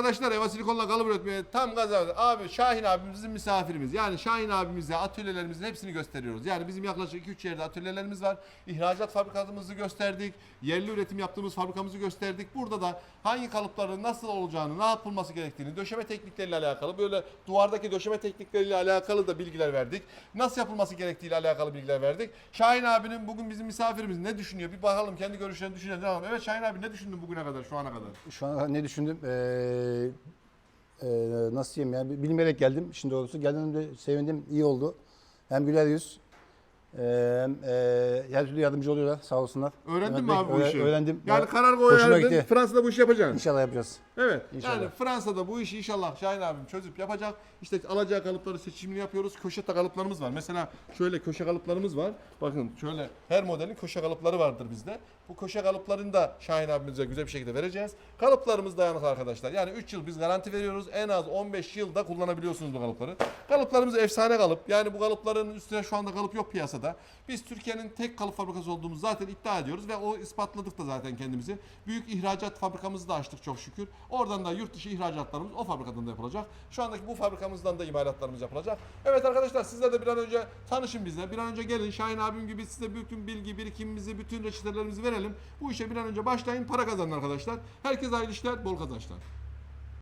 arkadaşlar Eva Silikon'la kalıp üretmeye tam gaz. Abi Şahin abimizin misafirimiz. Yani Şahin abimize atölyelerimizin hepsini gösteriyoruz. Yani bizim yaklaşık 2-3 yerde atölyelerimiz var. İhracat fabrikamızı gösterdik. Yerli üretim yaptığımız fabrikamızı gösterdik. Burada da hangi kalıpların nasıl olacağını, ne yapılması gerektiğini, döşeme teknikleriyle alakalı böyle duvardaki döşeme teknikleriyle alakalı da bilgiler verdik. Nasıl yapılması gerektiğiyle alakalı bilgiler verdik. Şahin abinin bugün bizim misafirimiz ne düşünüyor? Bir bakalım kendi görüşlerini düşünelim. Evet Şahin abi ne düşündün bugüne kadar, şu ana kadar? Şu an ne düşündüm? Ee, ee, nasıl diyeyim ya? Bilmeyerek geldim. Şimdi doğrusu geldiğimde sevindim. iyi oldu. Hem güler yüz. Ee, ee, her türlü yardımcı oluyorlar. Sağ olsunlar. Öğrendin Mehmet mi Bey, abi bu öğre- işi? Öğrendim. Yani Ya, karar hoşuma koyardın. gitti. Fransa'da bu işi yapacaksın. İnşallah yapacağız. Evet. İnşallah. Yani Fransa'da bu işi inşallah Şahin abim çözüp yapacak. İşte alacağı kalıpları seçimini yapıyoruz. Köşe kalıplarımız var. Mesela şöyle köşe kalıplarımız var. Bakın şöyle her modelin köşe kalıpları vardır bizde. Bu köşe kalıplarını da Şahin abimize güzel bir şekilde vereceğiz. Kalıplarımız dayanıklı arkadaşlar. Yani 3 yıl biz garanti veriyoruz. En az 15 yılda kullanabiliyorsunuz bu kalıpları. Kalıplarımız efsane kalıp. Yani bu kalıpların üstüne şu anda kalıp yok piyasada. Biz Türkiye'nin tek kalıp fabrikası olduğumuzu zaten iddia ediyoruz ve o ispatladık da zaten kendimizi. Büyük ihracat fabrikamızı da açtık çok şükür. Oradan da yurt dışı ihracatlarımız o fabrikadan da yapılacak. Şu andaki bu fabrikamızdan da imalatlarımız yapılacak. Evet arkadaşlar sizler de bir an önce tanışın bizle. Bir an önce gelin Şahin abim gibi size bütün bilgi birikimimizi, bütün reçetelerimizi verelim. Bu işe bir an önce başlayın. Para kazanın arkadaşlar. Herkese hayırlı işler, bol kazançlar.